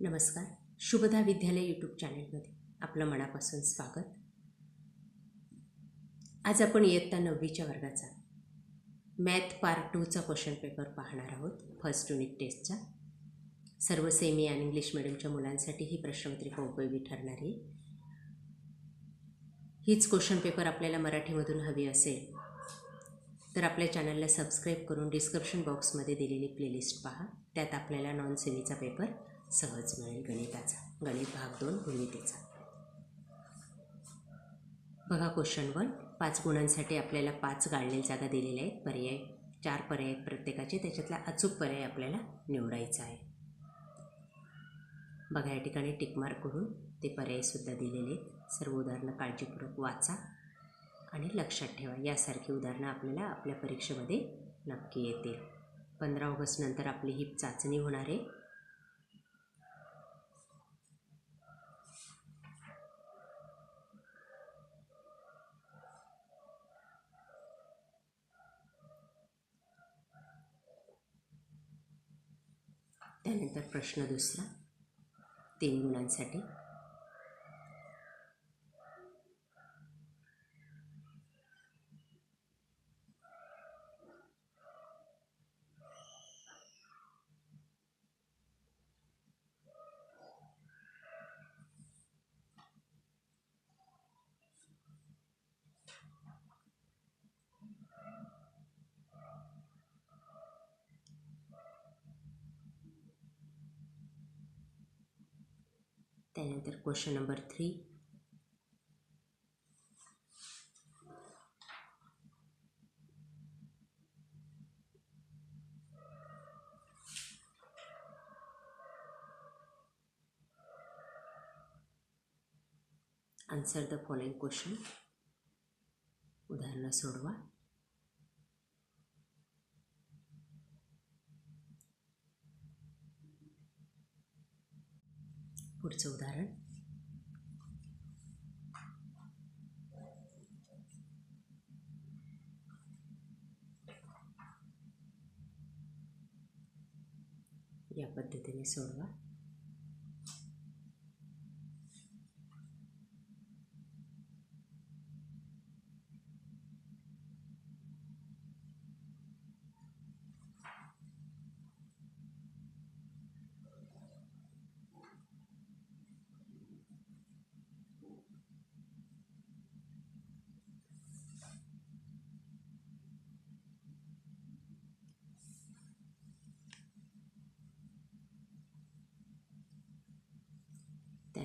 नमस्कार. शुभदा विद्यालय यूट्यूब चॅनलमध्ये आपलं मनापासून स्वागत. आज आपण इयत्ता नववीच्या वर्गाचा मॅथ पार्ट टूचा क्वेश्चन पेपर पाहणार आहोत फर्स्ट युनिट टेस्टचा सर्व सेमी आणि इंग्लिश मिडियमच्या मुलांसाठी ही प्रश्नपत्रिका उपयोगी ठरणार आहे. हीच क्वेश्चन पेपर आपल्याला मराठीमधून हवी असेल तर आपल्या चॅनलला सबस्क्राईब करून डिस्क्रिप्शन बॉक्समध्ये दिलेली प्लेलिस्ट पहा. त्यात आपल्याला नॉन सेमीचा पेपर सहज मिळेल गणिताचा. गणित भाग दोन भूमितीचा. बघा क्वेश्चन वन पाच गुणांसाठी आपल्याला पाच गाळलेल्या जागा दिलेल्या आहेत. पर्याय चार पर्याय प्रत्येकाचे. त्याच्यातला अचूक पर्याय आपल्याला निवडायचा आहे. बघा या ठिकाणी टिकमार्क करून ते पर्यायसुद्धा दिलेले आहेत. सर्व उदाहरणं काळजीपूर्वक वाचा आणि लक्षात ठेवा. यासारखी उदाहरणं आपल्याला आपल्या परीक्षेमध्ये नक्की येतील. पंधरा ऑगस्टनंतर आपली ही चाचणी होणार आहे. त्यानंतर प्रश्न दुसरा तीन गुणांसाठी त्यानंतर question number three answer the following question उदाहरणं सोडवा पुढचं उदाहरण. या पद्धतीने सोडवा.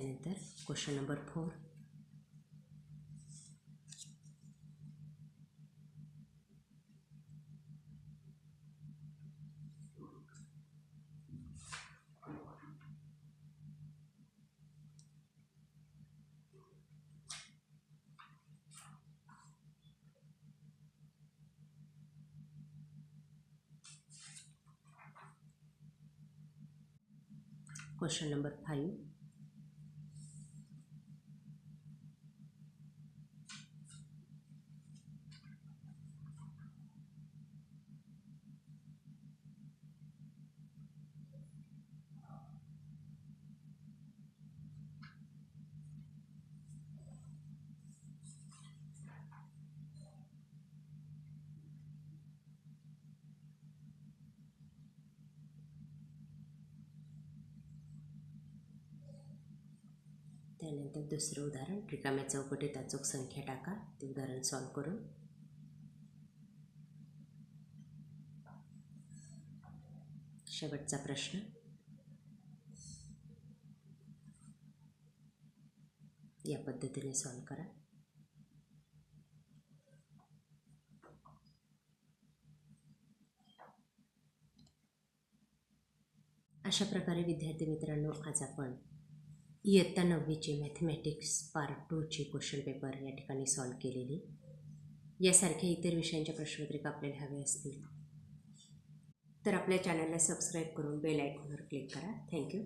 त्यानंतर question number four question number five त्यानंतर दुसरं उदाहरण रिकाम्या चौकटीत अचूक संख्या टाका. ते उदाहरण सॉल्व करून. शेवटचा प्रश्न. या पद्धतीने सॉल्व करा. अशा प्रकारे विद्यार्थी मित्रांनो आज आपण इयत्ता नववीची मॅथमॅटिक्स पार्ट टूचे क्वेश्चन पेपर या ठिकाणी सॉल्व केलेली. यासारख्या इतर विषयांच्या प्रश्नपत्रिका आपल्याला हव्या असतील. तर आपल्या चॅनलला सबस्क्राईब करून बेल आयकॉनवर क्लिक करा. थँक्यू